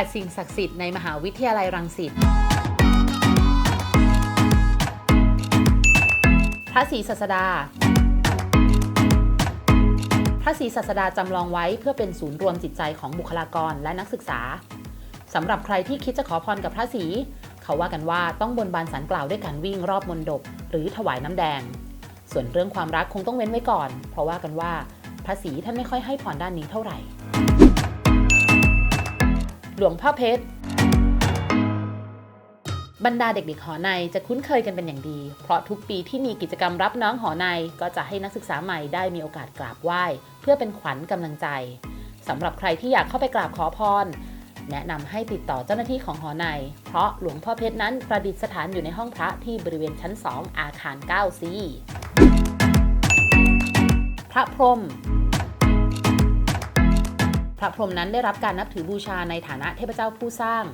8 สิ่งศักดิ์สิทธิ์ในมหาวิทยาลัยรังสิต พระศรีศัสดา พระศรีศัสดาจำลองไว้เพื่อเป็นศูนย์รวมจิตใจของบุคลากรและนักศึกษาสำหรับใครที่คิดจะขอพรกับพระศรีเขาว่ากันว่าต้องบนบานสารกล่าวด้วยการวิ่งรอบมณฑปหรือถวายน้ำแดง ส่วนเรื่องความรักคงต้องเว้นไว้ก่อน เพราะว่ากันว่าพระศรีท่านไม่ค่อยให้พรด้านนี้เท่าไหร่ หลวงพ่อเพชร บรรดาเด็กๆหอในจะคุ้นเคยกันเป็นอย่างดี เพราะทุกปีที่มีกิจกรรมรับน้องหอในก็จะให้นักศึกษาใหม่ได้มีโอกาสกราบไหว้ เพื่อเป็นขวัญกำลังใจสำหรับใครที่อยากเข้าไปกราบขอพร แนะนำให้ติดต่อเจ้าหน้าที่ของหอใน เพราะหลวงพ่อเพชรนั้นประดิษฐานอยู่ในห้องพระที่บริเวณชั้น 2 อาคาร 9 c พระพรหม พระพรหมนั้นได้รับการนับถือบูชาในฐานะเทพเจ้าผู้สร้าง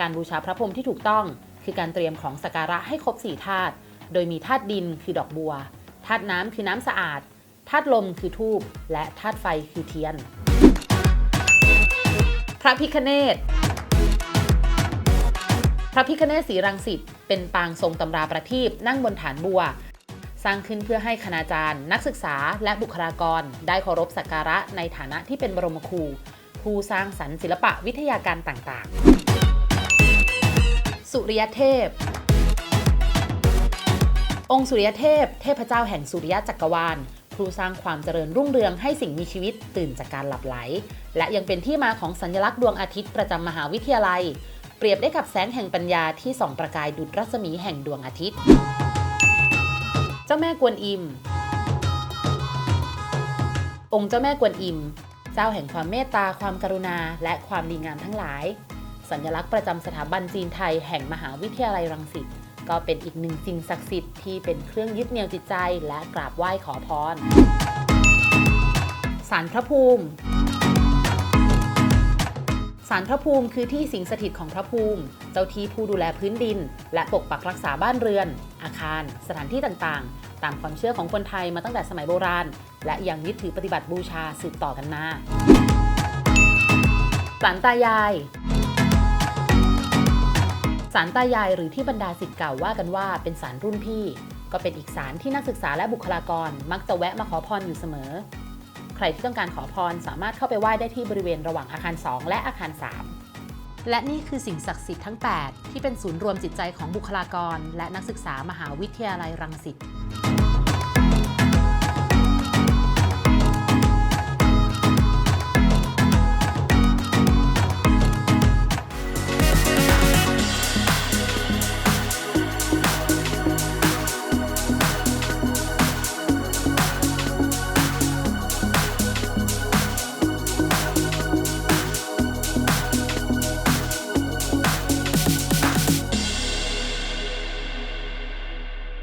การบูชาพระพรหมที่ถูกต้อง คือการเตรียมของสักการะให้ครบสี่ธาตุ โดยมีธาตุดินคือดอกบัว ธาตุน้ำคือน้ำสะอาด ธาตุลมคือทูบ และธาตุไฟคือเทียน พระพิคเนตพระพิคเนศศรีรังสิตเป็นปางทรงตำราประทีปนั่งบนฐานบัว สร้างขึ้นเพื่อให้คณาจารย์ นักศึกษาและบุคลากร ได้เคารพสักการะในฐานะที่เป็นบรมครูผู้สร้างสรรค์ศิลปะวิทยาการต่างๆ สุริยเทพ องค์สุริยเทพ เทพเจ้าแห่งสุริยะจักรวาลผู้สร้างความเจริญรุ่งเรืองให้สิ่งมีชีวิตตื่นจากการหลับไหล และยังเป็นที่มาของสัญลักษณ์ดวงอาทิตย์ประจำมหาวิทยาลัย เปรียบได้กับแสงแห่งปัญญาที่ส่องประกายดุจรัศมีแห่งดวงอาทิตย์ เจ้าแม่กวนอิม องค์เจ้าแม่กวนอิม เจ้าแห่งความเมตตาความกรุณาและความดีงามทั้งหลาย สัญลักษณ์ประจำสถาบันจีนไทยแห่งมหาวิทยาลัยรังสิตก็เป็นอีกหนึ่งสิ่งศักดิ์สิทธิ์ที่เป็นเครื่องยึดเหนี่ยวจิตใจและกราบไหว้ขอพรสารพระภูมิ สารพระภูมิคือที่สิงสถิตของพระภูมิ เจ้าที่ผู้ดูแลพื้นดิน และปกปักรักษาบ้านเรือน อาคาร สถานที่ต่างๆ ตามความเชื่อของคนไทยมาตั้งแต่สมัยโบราณ และยังยึดถือปฏิบัติบูชาสืบต่อกันมาสารตายายสารตายายหรือที่บรรดาศิษย์เก่าว่ากันว่าเป็นสารรุ่นพี่ ก็เป็นอีกสารที่นักศึกษาและบุคลากรมักจะแวะมาขอพรอยู่เสมอ ใครที่ต้องการขอพรสามารถเข้าไปไหว้ได้ที่บริเวณระหว่างอาคาร 2 และอาคาร 3 และนี่คือสิ่งศักดิ์สิทธิ์ทั้ง 8 ที่เป็นศูนย์รวมจิตใจของบุคลากร และนักศึกษามหาวิทยาลัยรังสิต